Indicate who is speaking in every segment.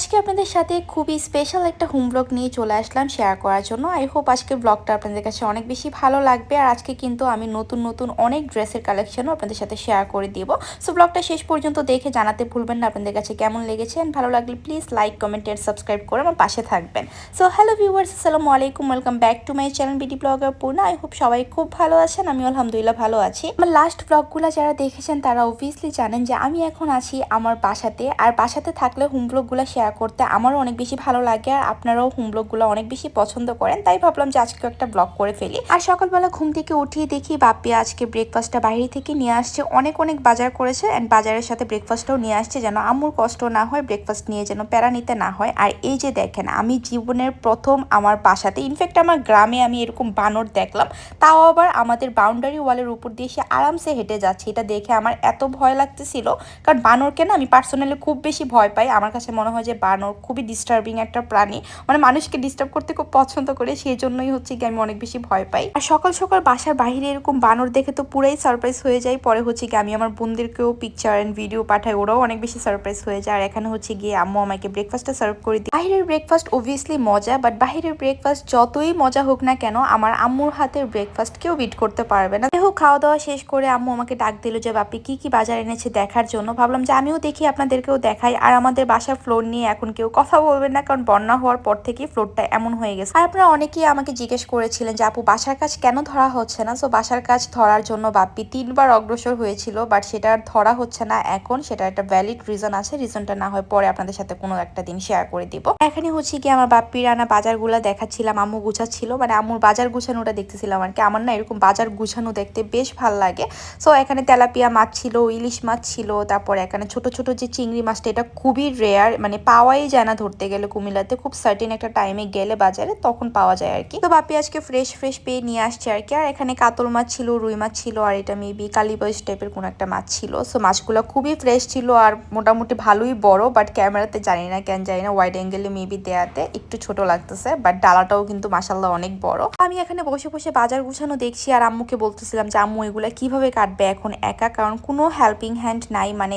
Speaker 1: আজকে আপনাদের সাথে খুবই স্পেশাল একটা হোম ব্লগ নিয়ে চলে আসলাম শেয়ার করার জন্য। আই হোপ আজকের ব্লগটা আপনাদের কাছে অনেক বেশি ভালো লাগবে। আর আজকে কিন্তু আমি নতুন নতুন অনেক ড্রেসের কালেকশনও আপনাদের সাথে শেয়ার করে দিব। সো ব্লগটা শেষ পর্যন্ত দেখে জানাতে ভুলবেন না। আপনাদের কাছে কেমন লেগেছে ভালো লাগলে please like comment and subscribe করে আমার পাশে থাকবেন। সো হ্যালো ভিউয়ার্স আসসালামু আলাইকুম। Welcome back to my channel BD blogger Purna I hope সবাই খুব ভালো আছেন আমি আলহামদুলিল্লাহ ভালো আছি। আমার লাস্ট ব্লগগুলো যারা দেখেছেন, তারা অবভিয়াসলি জানেন যে আমি এখন আছি আমার বাসাতে। আর বাসাতে থাকলে হোম ব্লগগুলো শেয়ার করতে আমারও অনেক বেশি ভালো লাগে আর আপনারাও হোম ব্লগগুলো অনেক বেশি পছন্দ করেন। তাই ভাবলাম যে আজকে একটা ব্লগ করে ফেলি। আর সকালবেলা ঘুম থেকে উঠিয়ে দেখি বাপ্পি আজকে ব্রেকফাস্টটা বাইরে থেকে নিয়ে আসছে। অনেক অনেক বাজার করেছে অ্যান্ড বাজারের সাথে ব্রেকফাস্টটাও নিয়ে আসছে যেন আম্মুর কষ্ট না হয় ব্রেকফাস্ট নিয়ে যেন প্যারা নিতে না হয়। আর এই যে দেখেন, আমি জীবনের প্রথম আমার বাসাতে ইনফ্যাক্ট আমার গ্রামে আমি এরকম বানর দেখলাম। তাও আবার আমাদের বাউন্ডারি ওয়ালের উপর দিয়ে সে আরামসে হেঁটে যাচ্ছে। এটা দেখে আমার এত ভয় লাগতেছিল। কারণ বানরকে না আমি পার্সোনালি খুব বেশি ভয় পাই। আমার কাছে মনে হয় যে বানর খুবই ডিস্টার্বিং একটা প্রাণী। মানে মানুষকে ডিস্টার্ব করতে খুব পছন্দ করে, সেই জন্যই হচ্ছে কি আমি অনেক বেশি ভয় পাই। আর সকাল সকাল বাসার বাইরে এরকম বানর দেখে তো পুরাই সারপ্রাইজ হয়ে যায়। পরে হচ্ছে কি আমি আমার বোনদেরকেও পিকচার অ্যান্ড ভিডিও পাঠাই, ওরাও অনেক বেশি সারপ্রাইজ হয়ে যায়। আর এখানে হচ্ছে গিয়ে আম্মু আমাকে ব্রেকফাস্টটা সার্ভ করে দিই। বাইরের ব্রেকফাস্ট অবভিয়াসলি মজা বাট বাইরের ব্রেকফাস্ট যতই মজা হোক না কেন, আমার আম্মুর হাতের ব্রেকফাস্ট কেউ বিট করতে পারবে না। যাই খাওয়া দাওয়া শেষ করে আম্মু আমাকে ডাক দিল যে, বাপি, কি কি বাজার এনেছে দেখার জন্য? ভাবলাম যে, আমিও দেখি, আপনাদেরকেও দেখাই। আর আমাদের বাসার ফ্লোর নিয়ে এখন কেউ কথা বলবেন না, কারণ বন্যা হওয়ার পর থেকে ফ্লোরটা এমন হয়ে গেছে। আর আপনারা অনেকেই আমাকে জিজ্ঞেস করেছিলেন যে, আপু, বাসার কাজ কেন ধরা হচ্ছে না? সো বাসার কাজ ধরার জন্য বাপ্পি তিনবার অগ্রসর হয়েছিল বাট সেটা আর ধরা হচ্ছে না এখন। সেটা একটা ভ্যালিড রিজন আছে। রিজনটা না হয় পরে আপনাদের সাথে কোনো একটা দিন শেয়ার করে দিব। এখানে হচ্ছে কি আমার বাপ্পির আনা বাজারগুলো দেখাচ্ছিলাম, আম্মু গুছাচ্ছিল। মানে আম্মুর বাজার গুছানোটা দেখতেছিলাম আর কি। আমার না এরকম বাজার গুছানো দেখতে বেশ ভালো লাগে। সো এখানে তেলাপিয়া মাছ ছিল, ইলিশ মাছ ছিল, তারপর এখানে ছোট ছোট যে চিংড়ি মাছটা, এটা খুবই রেয়ার মানে পাওয়াই যায় না ধরতে গেলে কুমিল্লাতে। খুব সার্টিন একটা টাইমে গেলে বাজারে তখন পাওয়া যায় আর কি। তো বাপি আজকে ফ্রেশ ফ্রেশ পেয়ে নিয়ে আসছে আর কি। আর এখানে কাতল মাছ ছিল, রুই মাছ ছিল, আর এটা মেবি কালীবাস টাইপের কোনো একটা মাছ ছিল। সো মাছগুলো খুবই ফ্রেশ ছিল আর মোটামুটি ভালোই বড় বাট ক্যামেরাতে জানি না, কেন জানি না ওয়াইড অ্যাঙ্গেলে মেবি দেয়াতে একটু ছোট লাগতেছে বাট ডালাটাও কিন্তু মাসাল্লাহ অনেক বড়। আমি এখানে বসে বসে বাজার গুছানো দেখছি আর আম্মুকে বলতেছিলাম যে, আম্মু, এগুলা কীভাবে কাটবে এখন একা? কারণ কোনো হেল্পিং হ্যান্ড নাই। মানে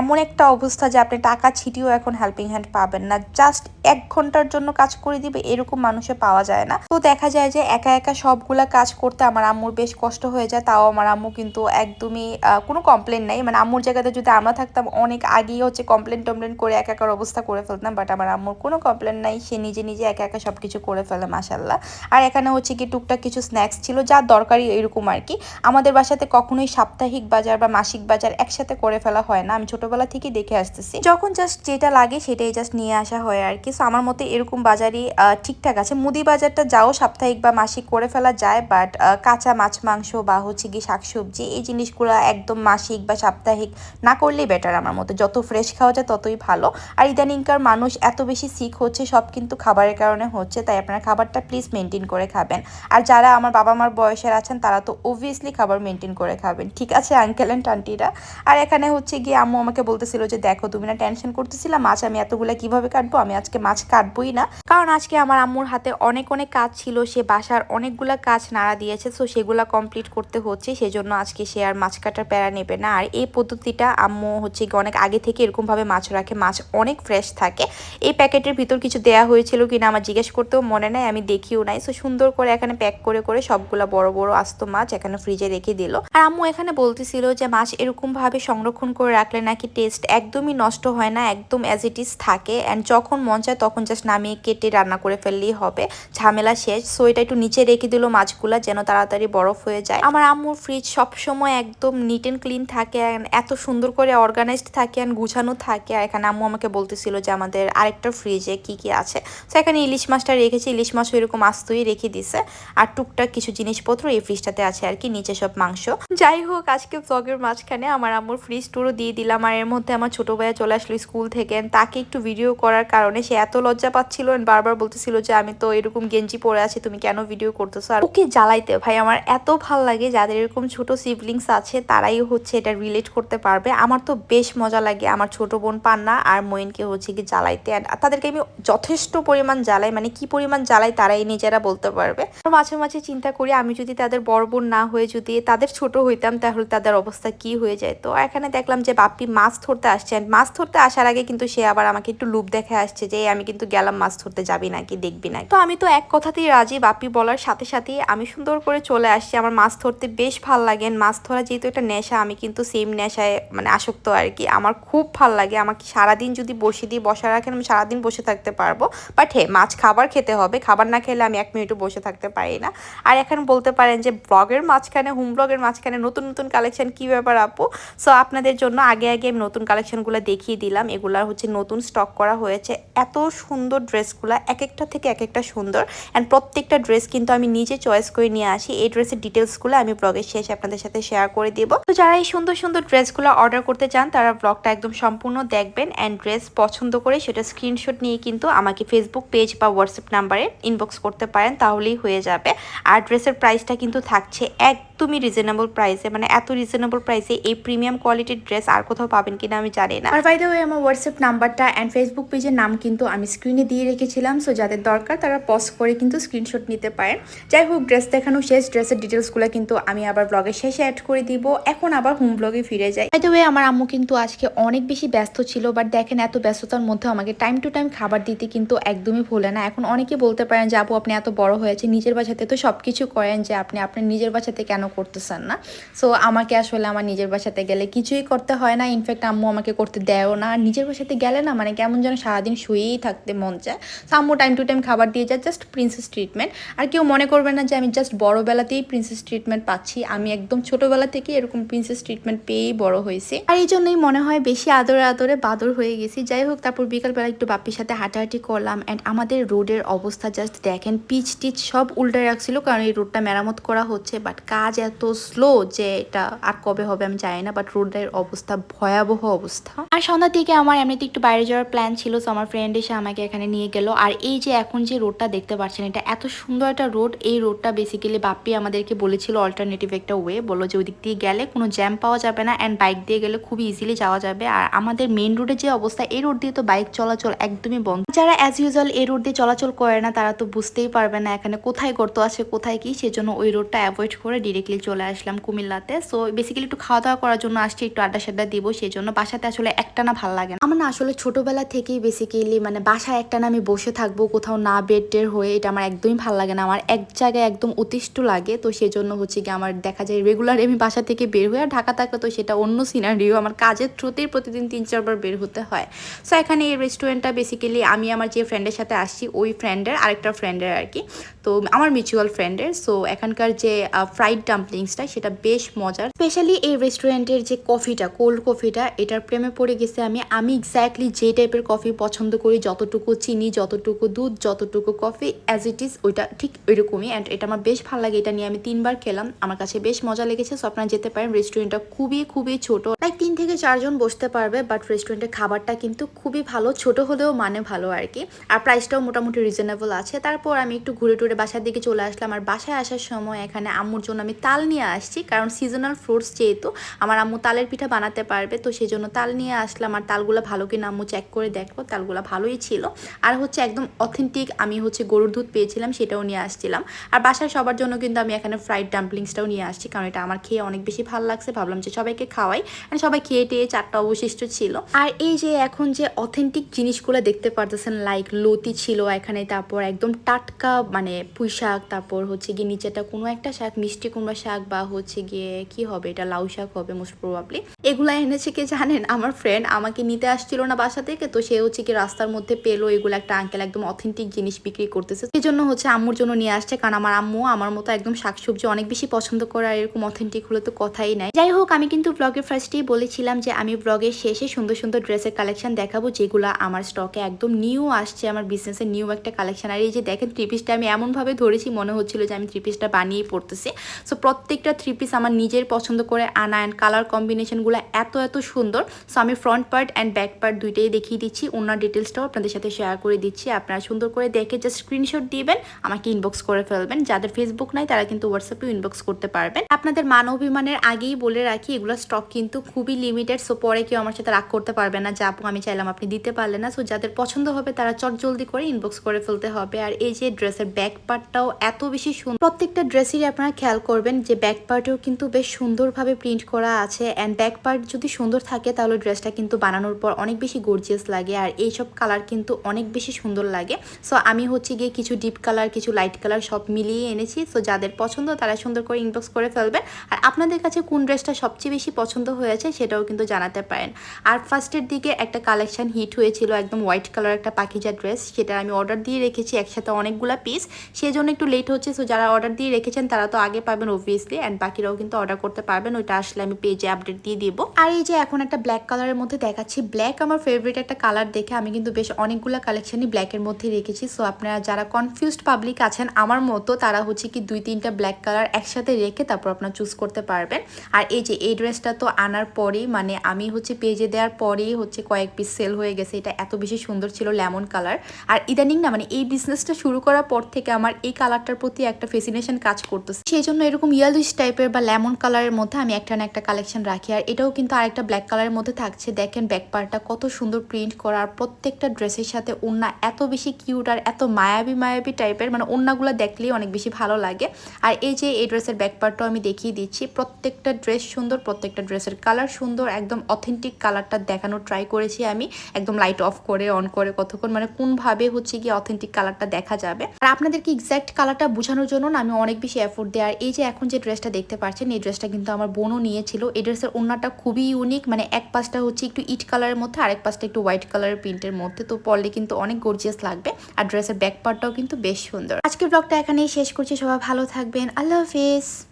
Speaker 1: এমন একটা অবস্থা যে, আপনি টাকা ছিটিও এখন হেল্পিং হ্যান্ড পাবেন না। জাস্ট এক ঘণ্টার জন্য কাজ করে দিবে, এরকম মানুষে পাওয়া যায় না। তো দেখা যায় যে একা একা সবগুলা কাজ করতে আমার আম্মুর বেশ কষ্ট হয়ে যায়, তাও আমার আম্মু কিন্তু একদমই কোনো কমপ্লেন নেই। মানে আম্মুর জায়গাতে যদি আমরা থাকতাম, অনেক আগেই হচ্ছে কমপ্লেন টমপ্লেন করে একা একার অবস্থা করে ফেলতাম বাট আমার আম্মুর কোনো কমপ্লেন নাই। সে নিজে নিজে একা একা সব কিছু করে ফেলে মাসাল্লাহ আর এখানে হচ্ছে কি টুকটাক কিছু স্ন্যাক্স ছিল, যা দরকারি এরকম আর কি। আমাদের বাসাতে কখনোই সাপ্তাহিক বাজার বা মাসিক বাজার একসাথে করে ফেলা হয় না। আমি ছোটবেলা থেকেই দেখে আসতেছি। যখন জাস্ট যেটা লাগে সেটাই জাস্ট নিয়ে আসা হয় আর কি। সো আমার মতে এরকম বাজারই ঠিকঠাক আছে। মুদি বাজারটা যাও, সাপ্তাহিক বা মাসিক করে ফেলা যায় বাট কাঁচা মাছ, মাংস বা হচ্ছে কি শাকসবজি, এই জিনিসগুলো একদম মাসিক বা সাপ্তাহিক না করলেই বেটার আমার মতে। যত ফ্রেশ খাওয়া যায়, ততই ভালো। আর ইদানিংকার মানুষ এত বেশি সিক হচ্ছে, সব কিন্তু খাবারের কারণে হচ্ছে, তাই আপনারা খাবারটা প্লিজ মেনটেন করে খাবেন। আর যারা আমার বাবা মার বয়সের আছেন, তারা তো অবভিয়াসলি খাবার মেনটেন করে খাবেন। ঠিক আছে আঙ্কেল অ্যান্ড আন্টিরা আর এখানে হচ্ছে গিয়ে আম্মু আমাকে বলতেছিল যে, দেখো, তুমি না টেনশন করতেছিলা, মাছ আমি এতগুলা কীভাবে কাটবো? আমি আজকে মাছ কাটবোই না। কারণ আজকে আমার আম্মুর হাতে অনেক অনেক কাজ ছিল। সে বাসার অনেকগুলা কাজ নাড়া দিয়েছে। সো সেগুলা কমপ্লিট করতে হচ্ছে। সেজন্য আজকে সে আর মাছ কাটার প্যারা নেবে না। আর এই পদ্ধতিটা আম্মু হচ্ছে অনেক আগে থেকে এরকমভাবে মাছ রাখে। মাছ অনেক ফ্রেশ থাকে। এই প্যাকেটের ভিতর কিছু দেয়া হয়েছিল কিনা আমার জিজ্ঞেস করতেও মনে নাই। আমি দেখিও নাই। সো সুন্দর করে এখানে প্যাক করে করে সবগুলা বড় বড় আস্ত মাছ এখানে ফ্রিজে রেখে দিল। আর আম্মু এখানে বলতেছিল যে, মাছ এরকম ভাবে সংরক্ষণ করে রাখলে নাকি টেস্ট একদমই নষ্ট হয় না? একদম অ্যাজ ইট ইজ থাকে অ্যান্ড যখন মন চায় তখন জাস্ট নামিয়ে কেটে রান্না করে ফেললেই হবে। ঝামেলা শেষ। সো এটা একটু নিচে রেখে দিল মাছগুলো যেন তাড়াতাড়ি বরফ হয়ে যায়। আমার আম্মুর ফ্রিজ সবসময় একদম নিট অ্যান্ড ক্লিন থাকে and এত সুন্দর করে অর্গানাইজড থাকে অ্যান্ড গুছানো থাকে। আর এখানে আম্মু আমাকে বলতেছিল যে আমাদের আরেকটা ফ্রিজে কি কি আছে। সো এখানে ইলিশ মাছটা রেখেছি। ইলিশ মাছও এরকম আস্তই রেখে দিছে। আর টুকটাক কিছু জিনিসপত্র এই ফ্রিজটাতে আছে আর কি, নিচে সব মাংস। যাই হোক, আজকে ব্লগের মাঝখানে আমার আম্মুর ফ্রিজ টুরও দিয়ে দিলাম। আর এর মধ্যে আমার ছোট ভাইয়া চলে আসলো স্কুল থেকে তাকে একটু ভিডিও করার কারণে সে এত লজ্জা পাচ্ছিল বারবার বলতেছিল যে আমি তো এরকম গেঞ্জি পরে আছি, তুমি কেন ভিডিও করতেছো? আর ওকে জ্বালাইতে, ভাই, আমার এত ভালো লাগে যাদের এরকম ছোট সিবলিংস আছে, তারাই হচ্ছে এটা রিলেট করতে পারবে। আমার তো বেশ মজা লাগে, আমার ছোট বোন পান্না আর মইনকে হচ্ছে কি জ্বালাইতে। And তাদেরকে আমি যথেষ্ট পরিমাণ জ্বালাই মানে কি পরিমাণ জ্বালাই তারাই নিজেরা বলতে পারবে। আর মাঝে মাঝে চিন্তা করি, আমি যদি তাদের বড় বোন না হয়ে যদি তাদের ছোট হইতাম, তাহলে তাদের অবস্থা কি হয়ে যায় তো এখানে দেখলাম যে বাপ্পি মাছ ধরতে আসছে। মাছ ধরতে আসার আগে কিন্তু সে আবার আমাকে আমাকে একটু লুপ দেখে আসছে যে, "এই, আমি কিন্তু গেলাম মাছ ধরতে, যাবি নাকি দেখবি না? তো আমি তো এক কথাতেই রাজি, বাপি বলার সাথে সাথেই আমি সুন্দর করে চলে আসছি। আমার মাছ ধরতে বেশ ভালো লাগে। মাছ ধরা যেহেতু একটা নেশা, আমি কিন্তু সেম নেশায় মানে আসক্ত আর কি। আমার খুব ভালো লাগে। আমাকে সারাদিন যদি বসে দিয়ে বসা রাখেন, আমি সারাদিন বসে থাকতে পারব। বাট হ্যাঁ মাছ খাবার খেতে হবে। খাবার না খেলে আমি এক মিনিটও বসে থাকতে পারি না। আর এখন বলতে পারেন যে ব্লগের মাঝখানে হোম ব্লগের মাঝখানে নতুন নতুন কালেকশন কী ব্যাপার আপু? সো আপনাদের জন্য আগে আগে আমি নতুন কালেকশনগুলো দেখিয়ে দিলাম। এগুলার হচ্ছে নতুন স্টক করা হয়েছে। এত সুন্দর ড্রেসগুলো এক একটা থেকে এক একটা সুন্দর। অ্যান্ড প্রত্যেকটা ড্রেস কিন্তু আমি নিজে চয়েস করে নিয়ে আসি। এই ড্রেসের ডিটেলসগুলো আমি ব্লগের শেষে আপনাদের সাথে শেয়ার করে দিব। তো যারা এই সুন্দর সুন্দর ড্রেসগুলো অর্ডার করতে চান, তারা ব্লগটা একদম সম্পূর্ণ দেখবেন অ্যান্ড ড্রেস পছন্দ করে সেটা স্ক্রিনশট নিয়ে কিন্তু আমাকে ফেসবুক পেজ বা হোয়াটসঅ্যাপ নাম্বারে ইনবক্স করতে পারেন, তাহলেই হয়ে যাবে। আর ড্রেসের প্রাইসটা কিন্তু থাকছে একদমই রিজনেবল প্রাইসে মানে এত রিজনেবল প্রাইসে এই প্রিমিয়াম কোয়ালিটির ড্রেস আর কোথাও পাবেন কিনা আমি জানি না। আর বাই দ্য ওয়ে আমার হোয়াটসঅ্যাপ নাম্বারটা অ্যান্ড ফেসবুক পেজের নাম কিন্তু আমি স্ক্রিনে দিয়ে রেখেছিলাম সো যাদের দরকার তারা পজ করে কিন্তু স্ক্রিনশট নিতে পারেন। যাই হোক ড্রেস দেখানো শেষ ড্রেসের ডিটেলসগুলো কিন্তু আমি আবার ব্লগের শেষে অ্যাড করে দিব। এখন আবার হোম ব্লগে ফিরে যাই। দ্য ওয়ে আমার আম্মু কিন্তু আজকে অনেক বেশি ব্যস্ত ছিল বাট দেখেন এত ব্যস্ততার মধ্যে আমাকে টাইম টু টাইম খাবার দিতে কিন্তু একদমই ভুলে না। এখন অনেকে বলতে পারেন যে, আপু, আপনি এত বড় হয়েছে নিজের বাসাতে তো সব কিছু করেন যে, আপনি আপনার নিজের বাসাতে কেন করতেছেন না? সো আমাকে আসলে আমার নিজের বাসাতে গেলে কিছুই করতে হয় না। ইনফ্যাক্ট আম্মু আমাকে করতে দেয়ও না। নিজের বাসাতে গেলে না মানে কেমন যেন সারাদিন শুয়েই থাকতে মন চায়। সো আম্মু টাইম টু টাইম খাবার দিয়ে যায় জাস্ট প্রিন্সেস ট্রিটমেন্ট আর কেউ মনে করবে না যে আমি জাস্ট বড়বেলাতেই প্রিন্সেস ট্রিটমেন্ট পাচ্ছি। আমি একদম ছোটোবেলা থেকেই এরকম প্রিন্সেস ট্রিটমেন্ট পেয়েই বড় হয়েছি। আর এই জন্যই মনে হয় বেশি আদরে আদরে বাদর হয়ে গেছি। যাই হোক, তারপর বিকালবেলা একটু বাপির সাথে হাঁটাহাঁটি করলাম। অ্যান্ড আমাদের রোডের অবস্থা জাস্ট দেখেন, পিচ টিচ সব উল্টে রাখছিল। কারণ এই রোডটা মেরামত করা হচ্ছে। বাট কাজ এত স্লো যে এটা আর কবে হবে আমি জানি না। বাট রোডের অবস্থা ভয়াবহ অবস্থা। আর সন্ধ্যার দিকে আমার এমনিতে একটু বাইরে যাওয়ার প্ল্যান ছিল তো আমার ফ্রেন্ড এসে আমাকে এখানে নিয়ে গেল। আর এই যে এখন যে রোডটা দেখতে পাচ্ছেন, এটা এত সুন্দর একটা রোড এই রোডটা বেসিক্যালি বাপ্পি আমাদেরকে বলেছিল অল্টারনেটিভ একটা ওয়ে বলল যে ওদিক দিয়ে গেলে কোনো জ্যাম পাওয়া যাবে না অ্যান্ড বাইক দিয়ে গেলে খুবই ইজিলি যাওয়া যাবে। আর আমাদের মেন রোডের যে অবস্থা, এই রোড দিয়ে তো বাইক চলাচল একদমই বন্ধ। যারা অ্যাজ ইউজুয়াল এই রোড দিয়ে চলাচল করে না, তারা তো বুঝতেই পারবে না এখানে কোথায় গর্ত আছে, কোথায় কি, সেজন্য ওই রোডটা অ্যাভয়েড করে ডিরেক্টলি চলে আসলাম কুমিল্লাতে। সো বেসিক্যালি একটু খাওয়া দাওয়া করার জন্য আসছি, একটু আড্ডা সাড্ডা দিব সেই জন্য বাসাতে আসলে একটা না ভালো লাগে না। আমার না আসলে ছোটবেলা থেকেই বেসিক্যালি মানে বাসায় একটা আমি বসে থাকব, কোথাও না বেড টের হয়ে, এটা আমার একদমই ভালো লাগে না। আমার এক জায়গায় একদম অতিষ্ঠ লাগে, তো সেজন্য হচ্ছে কি আমার দেখা যায় রেগুলার আমি বাসা থেকে বের হয়ে আর ঢাকা থাকলে তো সেটা অন্য সিনারিও আমার কাজের থ্রুতেই প্রতিদিন তিন চারবার বের হতে হয়। সো এখানে এই রেস্টুরেন্টটা বেসিক্যালি আমি আমার যে ফ্রেন্ডের সাথে আসছি, ওই ফ্রেন্ডের আরেকটা ফ্রেন্ডের আর কি তো আমার মিউচুয়াল ফ্রেন্ডের সো এখানকার যে ফ্রাইড ডাম্পলিংসটা সেটা বেশ মজার। স্পেশালি এই রেস্টুরেন্টের যে কফিটা কোল্ড কফিটা এটার প্রেমে পড়ে গেছে আমি। আমি এক্স্যাক্টলি যে টাইপের কফি পছন্দ করি। যতটুকু চিনি, যতটুকু দুধ, যতটুকু কফি অ্যাজ ইট ইজ ওইটা ঠিক ওইরকমই। অ্যান্ড এটা আমার বেশ ভালো লাগে। এটা নিয়ে আমি তিনবার খেলাম। আমার কাছে বেশ মজা লেগেছে। সো আপনারা যেতে পারেন। রেস্টুরেন্টটা খুবই খুবই ছোট। লাইক তিন থেকে চারজন বসতে পারবে। বাট রেস্টুরেন্টের খাবারটা কিন্তু খুবই ভালো। ছোট হলেও মানে ভালো আর কি। আর প্রাইসটাও মোটামুটি রিজনেবল আছে। তারপর আমি একটু ঘুরে টুরে বাসার দিকে চলে আসলাম। আর বাসায় আসার সময় এখানে আম্মুর জন্য আমি তাল নিয়ে আসছি। কারণ সিজনাল ফ্রুটস যেহেতু, আমার আম্মু তালের পিঠা বানাতে পারবে। তো সেই জন্য তাল নিয়ে আসলাম। আর তালগুলো ভালো কিনা আম্মু চেক করে দেখো তালগুলো ভালোই ছিল। আর হচ্ছে একদম অথেন্টিক আমি হচ্ছে গরুর দুধ পেয়েছিলাম, সেটাও নিয়ে আসছিলাম। আর বাসায় সবার জন্য কিন্তু আমি এখানে ফ্রাইড ডাম্পলিংসটাও নিয়ে আসছি, কারণ এটা আমার খেয়ে অনেক বেশি ভালো লাগছে। ভাবলাম যে সবাইকে খাওয়াই আর সবাই খেয়ে টেয়ে চারটা অবশিষ্ট ছিল। আর এই যে এখন যে অথেন্টিক জিনিসগুলো দেখতে পারতেছেন লাইক লতি ছিল এখানে, তারপর একদম টাটকা মানে পুঁই শাক, তারপর হচ্ছে গিয়ে নিচেটা কোনো একটা শাক, মিষ্টি কুমড়া শাক বা হচ্ছে গিয়ে কি হবে এটা, লাউ শাক হবে মোস্ট প্রবাবলি এগুলা এনেছে কে জানেন? আমার ফ্রেন্ড আমাকে নিতে আসছিল না বাসা থেকে, তো সে হচ্ছে কি রাস্তার মধ্যে পেল এগুলো একটা আঙ্কেল একদম অথেন্টিক জিনিস বিক্রি করতেছে। সেই জন্য হচ্ছে আম্মুর জন্য নিয়ে আসছে, কারণ আমার আম্মু আমার মতো একদম শাকসবজি অনেক বেশি পছন্দ করে, আর এরকম অথেন্টিক হলে তো কথাই নাই। যাই হোক, আমি কিন্তু ব্লগের ফার্স্টেই বলেছিলাম যে আমি ব্লগের শেষে সুন্দর সুন্দর ড্রেসের কালেকশন দেখাবো, যেগুলো আমার স্টকে একদম নিউ আসছে, আমার বিজনেসের নিউ একটা কালেকশন আর এই যে দেখেন থ্রি পিসটা আমি এমনভাবে ধরেছি, মনে হচ্ছিল যে আমি থ্রি পিসটা বানিয়েই পড়তেছি সো প্রত্যেকটা থ্রি পিস আমার নিজের পছন্দ করে আনা অ্যান্ড কালার কম্বিনেশনগুলো এত এত সুন্দর। সো আমি front part and back part দুইটাই দেখিয়ে দিচ্ছি, ওনার ডিটেলসটাও আপনাদের সাথে শেয়ার করে দিচ্ছি। আপনারা সুন্দর করে দেখে জাস্ট স্ক্রিনশট দিবেন, আমাকে ইনবক্স করে ফেলবেন। যাদের ফেসবুক নাই, তারা কিন্তু হোয়াটসঅ্যাপে ইনবক্স করতে পারবেন। আপনাদের মান অভিমানের আগেই বলে রাখি, এগুলো স্টক কিন্তু খুবই লিমিটেড সো পরে কেউ আমার সাথে রাগ করতে পারবে না যা আমি চাইলাম আপনি দিতে পারলেন না। সো যাদের পছন্দ হবে, তারা চট জলদি করে ইনবক্স করে ফেলতে হবে। আর এই যে ড্রেসের ব্যাক পার্টটাও এত বেশি সুন্দর প্রত্যেকটা ড্রেসেরই আপনারা খেয়াল করবেন যে ব্যাক পার্টেও কিন্তু বেশ সুন্দরভাবে প্রিন্ট করা আছে। অ্যান্ড ব্যাক পার্ট যদি সুন্দর থাকে, তাহলে ড্রেসটা কিন্তু বানানোর পর অনেক বেশি গর্জি গর্জিয়াস লাগে আর এইসব কালার কিন্তু অনেক বেশি সুন্দর লাগে। সো আমি হচ্ছে গিয়ে কিছু ডিপ কালার কিছু লাইট কালার সব মিলিয়ে এনেছি। সো যাদের পছন্দ তারা সুন্দর করে ইনবক্স করে ফেলবেন। আর আপনাদের কাছে কোন ড্রেসটা সবচেয়ে বেশি পছন্দ হয়েছে সেটাও কিন্তু জানাতে পারেন। আর ফার্স্টের দিকে একটা কালেকশন হিট হয়েছিল একদম হোয়াইট কালার একটা পাখিজা ড্রেস সেটা আমি অর্ডার দিয়ে রেখেছি একসাথে অনেকগুলো পিস সেই জন্য একটু লেট হচ্ছে। সো যারা অর্ডার দিয়ে রেখেছেন তারা তো আগে পাবেন অবভিয়াসলি অ্যান্ড বাকিরাও কিন্তু অর্ডার করতে পারবেন। ওইটা আসলে আমি পেজে আপডেট দিয়ে দিব। আর এই যে এখন একটা ব্ল্যাক কালারের মধ্যে দেখাচ্ছি। ব্ল্যাক আমার ফেভারিট একটা কালার দেখে আমি কিন্তু বেশ অনেকগুলো কালেকশনই ব্ল্যাকের মধ্যে রেখেছি। সো আপনারা যারা কনফিউজড পাবলিক আছেন, আমার মতো তারা হচ্ছে কি দুই তিনটা ব্ল্যাক কালার একসাথে রেখে তারপর আপনার চুজ করতে পারবেন। আর এই যে এই ড্রেসটা তো আনার পরেই মানে আমি হচ্ছে পেজে দেওয়ার পরেই হচ্ছে কয়েক পিস সেল হয়ে গেছে। এটা এত বেশি সুন্দর ছিল লেমন কালার আর ইদানিং না মানে এই বিজনেসটা শুরু করার পর থেকে আমার এই কালারটার প্রতি একটা ফেসিনেশন কাজ করতেছে। সেই জন্য এরকম ইয়েলোইশ টাইপের বা লেমন কালারের মধ্যে আমি একটা না একটা কালেকশন রাখি। আর এটাও কিন্তু আরেকটা ব্ল্যাক কালারের মধ্যে থাকছে। দেখেন ব্যাক পার্টটা কত সুন্দর প্রিন্ট করা আর প্রত্যেকটা ড্রেসের সাথে ওড়না এত বেশি কিউট আর এত মায়াবী মায়াবী টাইপের মানে ওড়নাগুলো দেখলেই অনেক বেশি ভালো লাগে। আর এই যে এই ড্রেসের ব্যাক পার্টটাও আমি দেখিয়ে দিচ্ছি, প্রত্যেকটা ড্রেস সুন্দর, প্রত্যেকটা ড্রেসের কালার সুন্দর, একদম অথেন্টিক কালারটা দেখানোর ট্রাই করেছি আমি, একদম লাইট অফ করে অন করে কতক্ষণ মানে কোনভাবে হচ্ছে কি অথেন্টিক কালারটা দেখা যাবে। আর আপনাদেরকে এক্স্যাক্ট কালারটা বোঝানোর জন্য আমি অনেক বেশি এফোর্ট দেয় আর এই যে এখন যে ড্রেসটা দেখতে পাচ্ছেন, এই ড্রেসটা কিন্তু আমার বোনও নিয়েছিল, এই ড্রেসের ওড়নাটা খুবই ইউনিক মানে এক পাশটা হচ্ছে একটু ইট কালারের মধ্যে, আরেক পাশটা একটু হোয়াইট কালারের প্রিন্টের মধ্যে, তো পরলে কিন্তু অনেক গর্জিয়াস লাগবে। আর ড্রেসের ব্যাক পার্টটাও কিন্তু বেশ সুন্দর। আজকের ব্লগটা এখানেই শেষ করছি। সবাই ভালো থাকবেন। আল্লাহ হাফিজ।